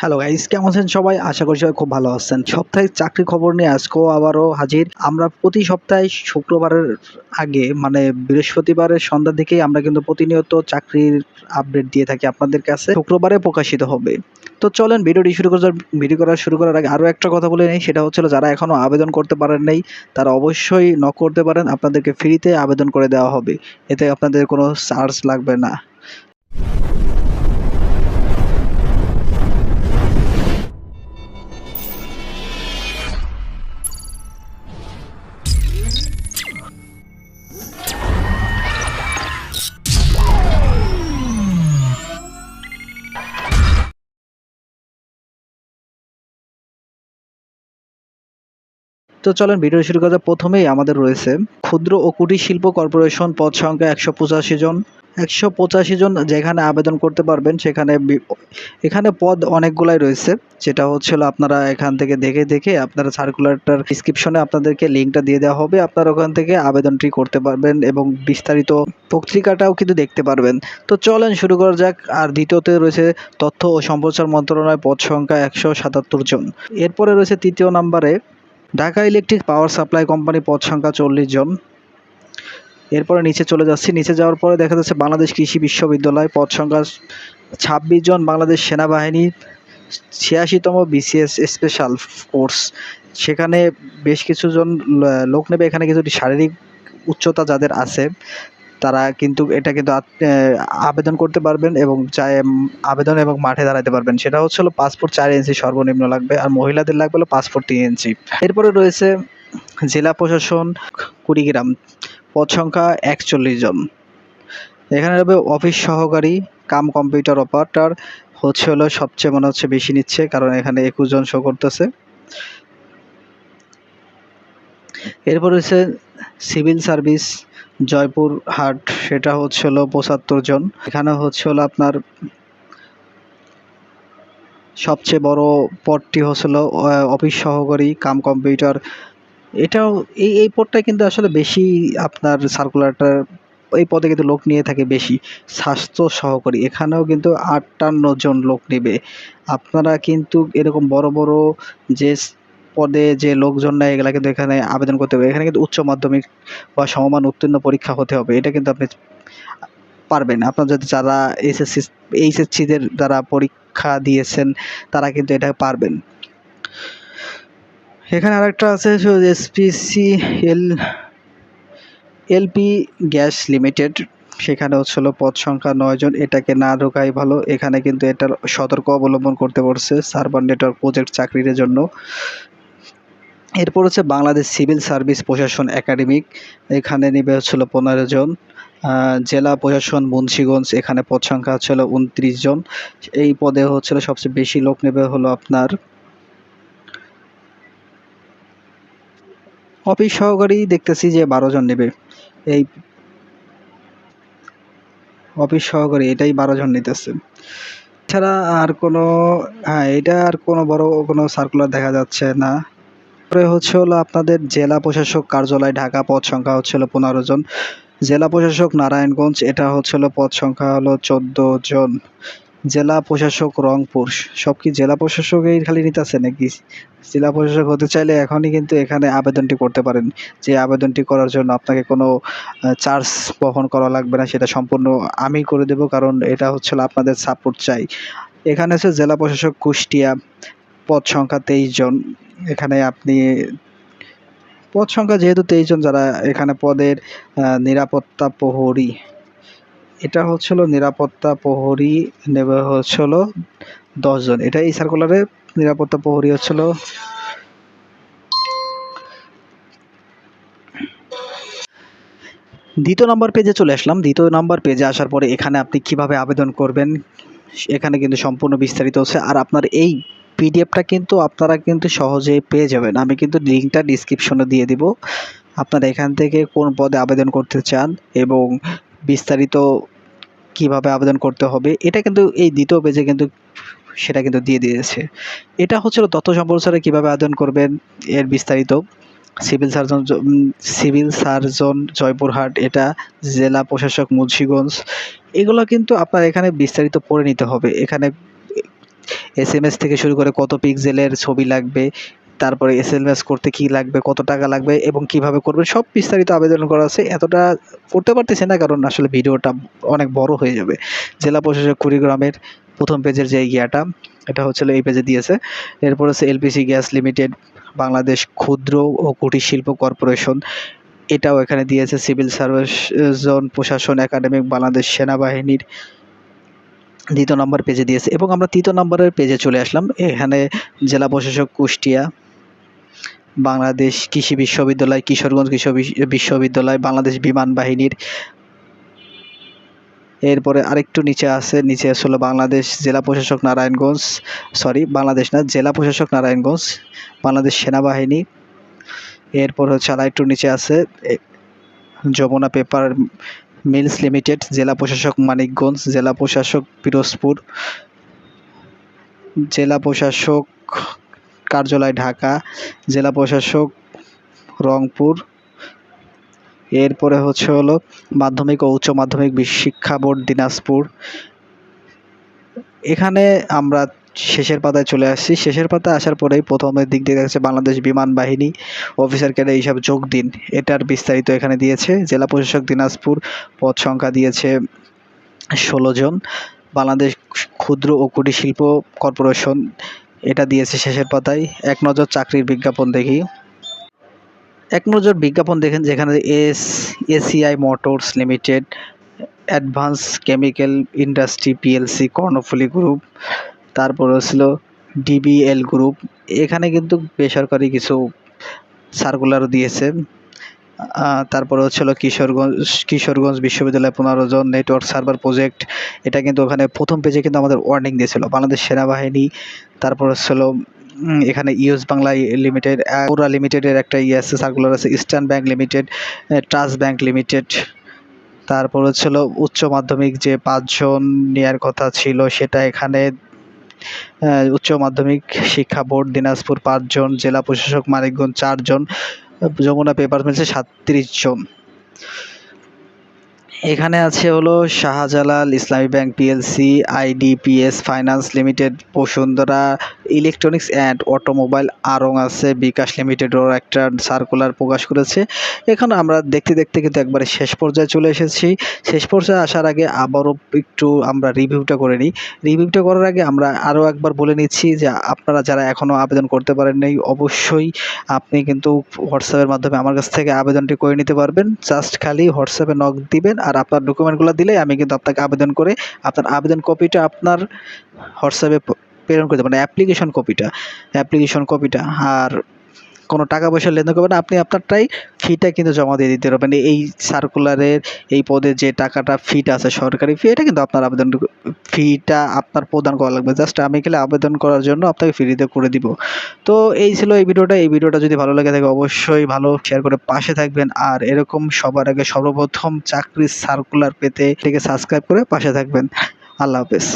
Hello guys কেমন আছেন সবাই? আশা করি সবাই খুব ভালো আছেন। সাপ্তাহিক চাকরি খবর নিয়ে আজকেও আবারও হাজির। আমরা প্রতি সপ্তাহে শুক্রবারের আগে মানে বৃহস্পতিবারের সন্ধ্যা থেকেই আমরা কিন্তু প্রতিনিয়ত চাকরির আপডেট দিয়ে থাকি আপনাদের কাছে। শুক্রবারে প্রকাশিত হবে। তো চলেন ভিডিওটি শুরু করার, ভিডিও করা শুরু করার আগে আরও একটা কথা বলে নেই। সেটা হচ্ছিল, যারা এখনও আবেদন করতে পারেন নাই, তারা অবশ্যই ন করতে পারেন। আপনাদেরকে ফ্রিতে আবেদন করে দেওয়া হবে। এতে আপনাদের কোনো চার্জ লাগবে না। তো চলেন ভিডিও শুরু করা প্রথমেই আমাদের রয়েছে ক্ষুদ্র ও কুটির শিল্প কর্পোরেশন পদ সংখ্যা একশো পঁচাশি জন। একশো পঁচাশি জন যেখানে আবেদন করতে পারবেন, সেখানে এখানে পদ অনেকগুলাই রয়েছে। যেটা হচ্ছিল আপনারা এখান থেকে দেখে দেখে আপনারা সার্কুলারটার ডিসক্রিপশনে আপনাদেরকে লিঙ্কটা দিয়ে দেওয়া হবে। আপনারা ওখান থেকে আবেদনটি করতে পারবেন এবং বিস্তারিত পত্রিকাটাও কিন্তু দেখতে পারবেন। তো চলেন, শুরু করা যাক। আর দ্বিতীয়তে রয়েছে তথ্য ও সম্প্রচার মন্ত্রণালয় পদ সংখ্যা একশো সাতাত্তর জন। এরপরে রয়েছে তৃতীয় নম্বরে Dhaka electric power supply company পদ সংখ্যা চল্লিশ জন। এরপরে নিচে চলে যাচ্ছি। নিচে যাওয়ার পরে দেখা যাচ্ছে বাংলাদেশ কৃষি বিশ্ববিদ্যালয় পদ সংখ্যা ছাব্বিশ জন, বাংলাদেশ সেনাবাহিনী ছিয়াশিতম বিসিএস স্পেশাল কোর্স সেখানে বেশ কিছু জন লোক নেবে। এখানে কিছু শারীরিক উচ্চতা যাদের আছে তারা কিন্তু এটা কিন্তু আবেদন করতে পারবেন এবং চাই আবেদন এবং মাঠে দাঁড়াতে পারবেন। সেটা হচ্ছে হলো পাসপোর্ট চার ইঞ্চি সর্বনিম্ন লাগবে আর মহিলাদের লাগবে হলো পাসপোর্ট তিন ইঞ্চি। এরপরে রয়েছে জেলা প্রশাসন কুড়িগ্রাম, পদ সংখ্যা একচল্লিশ জন। এখানে রয়েছে অফিস সহকারী, কাম কম্পিউটার অপারেটর হচ্ছে হলো সবচেয়ে মনে হচ্ছে বেশি নিচ্ছে কারণ এখানে একুশ জন শো করতেছে। এরপর রয়েছে সিভিল সার্ভিস জয়পুর হাট, সেটা হচ্ছে হলো পঁচাত্তর জন। এখানে হচ্ছে হলো আপনার সবচেয়ে বড় পদটি হচ্ছিল অফিস সহকারী, কাম কম্পিউটার। এটাও, এই এই পদটা কিন্তু আসলে বেশি আপনার সার্কুলারটার এই পদে কিন্তু লোক নিয়ে থাকে বেশি, স্বাস্থ্য সহকারী। এখানেও কিন্তু আটান্ন জন লোক নেবে। আপনারা কিন্তু এরকম বড় বড় যে পদে যে লোকজন নেয় এগুলা কিন্তু এখানে আবেদন করতে হবে। এখানে কিন্তু উচ্চ মাধ্যমিক বা সমমান উত্তীর্ণ পরীক্ষা হতে হবে। এটা কিন্তু আপনি পারবেন। আপনার যদি যারা এসএসসি এইচএসসিদের যারা পরীক্ষা দিয়েছেন, তারা কিন্তু এটা পারবেন। এখানে আরেকটা আছে SPC L LP gas limited. সেখানে হচ্ছিল পদ সংখ্যা নয় জন। এটাকে না ঢোকাই ভালো। এখানে কিন্তু এটার সতর্ক অবলম্বন করতে পারছে সার্ভার নেটওয়ার্ক প্রজেক্ট চাকরির জন্য। এরপর হচ্ছে বাংলাদেশ সিভিল সার্ভিস প্রশাসন একাডেমিক, এখানে নিবে হচ্ছিল পনেরো জন। জেলা প্রশাসন মুন্সীগঞ্জ, এখানে পদ সংখ্যা হচ্ছিল উনত্রিশ জন। এই পদে হচ্ছিল সবচেয়ে বেশি লোক নেবে হলো আপনার অফিস সহকারী, দেখতেছি যে বারো জন নেবে। এই অফিস সহকারী, এটাই বারো জন নিতেছে। এছাড়া আর কোনো হ্যাঁ এটা আর কোনো বড় কোনো সার্কুলার দেখা যাচ্ছে না। তারপরে হচ্ছে হলো আপনাদের জেলা প্রশাসক কার্যালয়, ঢাকা পদ সংখ্যা হচ্ছে হলো পনেরো জন। জেলা প্রশাসক নারায়ণগঞ্জ, এটা হচ্ছে হলো পদ সংখ্যা হলো চোদ্দ জন। জেলা প্রশাসক রংপুর, সব কি জেলা প্রশাসকেই খালি নিতেছে নাকি? জেলা প্রশাসক হতে চাইলে এখনই কিন্তু এখানে আবেদনটি করতে পারেন। যে আবেদনটি করার জন্য আপনাকে কোনো চার্জ বহন করা লাগবে না, সেটা সম্পূর্ণ আমি করে দেব, কারণ এটা হচ্ছে আপনাদের সাপোর্ট চাই। এখানে আছে জেলা প্রশাসক কুষ্টিয়া, পদ সংখ্যা তেইশ জন। এখানে আপনি, পদ সংখ্যা যেহেতু তেইশ জন যারা এখানে পদের নিরাপত্তা প্রহরী, এটা হচ্ছিল নিরাপত্তা প্রহরী নেবে হচ্ছিল দশজন। এটা এই সার্কুলারে নিরাপত্তা প্রহরী হচ্ছিল দ্বিতীয় নম্বর পেজে চলে আসলাম। দ্বিতীয় নম্বর পেজে আসার পরে এখানে আপনি কীভাবে আবেদন করবেন, এখানে কিন্তু সম্পূর্ণ বিস্তারিত হচ্ছে। আর আপনার এই পিডিএফটা কিন্তু আপনারা কিন্তু সহজেই পেয়ে যাবেন। আমি কিন্তু লিঙ্কটা ডিসক্রিপশনে দিয়ে দিব। আপনারা এখান থেকে কোন পদে আবেদন করতে চান এবং বিস্তারিত কীভাবে আবেদন করতে হবে, এটা কিন্তু এই দ্বিতীয় পেজে কিন্তু সেটা কিন্তু দিয়ে দিয়েছে। এটা হচ্ছিল তথ্য সম্প্রচারে কীভাবে আবেদন করবেন এর বিস্তারিত। Civil surgeon civil surgeon Joypurhat, এটা জেলা প্রশাসক মুন্সিগঞ্জ, এগুলো কিন্তু আপনার এখানে বিস্তারিত পড়ে নিতে হবে। এখানে এস এম এস থেকে শুরু করে কত পিক্সেলের ছবি লাগবে, তারপরে এস এম এস করতে কি লাগবে, কত টাকা লাগবে এবং কীভাবে করবেন সব বিস্তারিত আবেদন করা আছে। এতটা করতে পারতেছে না, কারণ আসলে ভিডিওটা অনেক বড় হয়ে যাবে। জেলা প্রশাসক কুড়িগ্রামের প্রথম পেজের যে ইয়াটা এটা হচ্ছে এই পেজে দিয়েছে। এরপর হচ্ছে এলপিসি গ্যাস লিমিটেড বাংলাদেশ ক্ষুদ্র ও কুটির শিল্প কর্পোরেশন, এটাও এখানে দিয়েছে। সিভিল সার্ভিস, জোন প্রশাসন, একাডেমিক, বাংলাদেশ সেনাবাহিনীর দ্বিতীয় নম্বর পেজে দিয়েছে। এবং আমরা তৃতীয় নম্বরের পেজে চলে আসলাম। এখানে জেলা প্রশাসক কুষ্টিয়া, বাংলাদেশ কৃষি বিশ্ববিদ্যালয়, কিশোরগঞ্জ কৃষি বিশ- বিশ্ববিদ্যালয়, বাংলাদেশ বিমান বাহিনীর। এরপরে আরেকটু নিচে আছে, নিচে আসলে বাংলাদেশ জেলা প্রশাসক নারায়ণগঞ্জ সরি বাংলাদেশ না, জেলা প্রশাসক নারায়ণগঞ্জ, বাংলাদেশ সেনাবাহিনী। এরপর হচ্ছে আর একটু নিচে আছে যমুনা পেপার মিলস লিমিটেড, জেলা প্রশাসক মানিকগঞ্জ, জেলা প্রশাসক পিরোজপুর, জেলা প্রশাসক কার্যালয় ঢাকা, জেলা প্রশাসক রংপুর। এরপরে হচ্ছে হলো মাধ্যমিক ও উচ্চ মাধ্যমিক শিক্ষা বোর্ড দিনাজপুর। এখানে আমরা শেষের পাতায় চলে আসছি। শেষের পাতায় আসার পরেই প্রথমের দিক দিয়ে দেখা যাচ্ছে বাংলাদেশ বিমান বাহিনী অফিসার ক্যাডার হিসাবে যোগ দিন। এটার বিস্তারিত এখানে দিয়েছে। জেলা প্রশাসক দিনাজপুর পদ সংখ্যা দিয়েছে ষোলো জন। বাংলাদেশ ক্ষুদ্র ও কুটির শিল্প কর্পোরেশন, এটা দিয়েছে শেষের পাতায়। এক নজর চাকরির বিজ্ঞাপন দেখি। এক নজর বিজ্ঞাপন দেখেন যেখানে S, ACI motors limited, advance chemical industry PLC Karnaphuli group তারপর হচ্ছিল ডিবিএল গ্রুপ এখানে কিন্তু বেসরকারি কিছু সার্কুলারও দিয়েছে। তারপরে হচ্ছিল কিশোরগঞ্জ কিশোরগঞ্জ বিশ্ববিদ্যালয় পনেরো জন নেটওয়ার্ক সার্ভার প্রজেক্ট এটা কিন্তু ওখানে প্রথম পেজে কিন্তু আমাদের ওয়ার্নিং দিয়েছিল। বাংলাদেশ সেনাবাহিনী, তারপর হচ্ছিল এখানে ইউএস বাংলা লিমিটেড ওরা লিমিটেডের একটা ইয়ে আছে সার্কুলার আছে eastern bank limited trust bank limited তারপর হচ্ছিল উচ্চ মাধ্যমিক যে পাঁচজন নেওয়ার কথা ছিল, সেটা এখানে উচ্চ মাধ্যমিক শিক্ষা বোর্ড, দিনাজপুর পাঁচজন, জেলা প্রশাসক মানিকগঞ্জ চারজন যমুনা পেপার মিলসে সাতত্রিশ জন। এখানে আছে হলো Shahjalal Islami bank PLC IDPS finance limited Bashundhara electronics and automobile Aarong আছে, বিকাশ লিমিটেডও একটা সার্কুলার প্রকাশ করেছে। এখানে আমরা দেখতে দেখতে কিন্তু একবারে শেষ পর্যায়ে চলে এসেছি। শেষ পর্যায়ে আসার আগে আবারও একটু আমরা রিভিউটা করে নিই। রিভিউটা করার আগে আমরা আরও একবার বলে নিচ্ছি যে আপনারা যারা এখনও আবেদন করতে পারেন নাই, অবশ্যই আপনি কিন্তু হোয়াটসঅ্যাপের মাধ্যমে আমার কাছ থেকে আবেদনটি করে নিতে পারবেন। জাস্ট খালি হোয়াটসঅ্যাপে নক দিবেন আর আপনার ডকুমেন্টগুলো দিলে আমি কিন্তু আপনাকে আবেদন করে আপনার আবেদন কপিটা আপনার হোয়াটসঅ্যাপে প্রেরণ করে দেবো মানে অ্যাপ্লিকেশন কপিটা অ্যাপ্লিকেশন কপিটা আর কোনো টাকা পয়সা লেনদেন করবেন আপনি আপনারটাই ফিটা কিন্তু জমা দিয়ে দিতে পারবেন। এই সার্কুলারের এই পদে যে টাকাটা ফিটা আছে, সরকারি ফি এটা কিন্তু আপনার আবেদন ফিটা আপনার প্রদান করা লাগবে। জাস্ট আমি গেলে আবেদন করার জন্য আপনাকে ফ্রিতে করে দিব। তো এই ছিল এই ভিডিওটা। এই ভিডিওটা যদি ভালো লাগে থাকে, অবশ্যই ভালো শেয়ার করে পাশে থাকবেন। আর এরকম সবার আগে সর্বপ্রথম চাকরির সার্কুলার পেতে থেকে সাবস্ক্রাইব করে পাশে থাকবেন। আল্লাহ হাফেজ।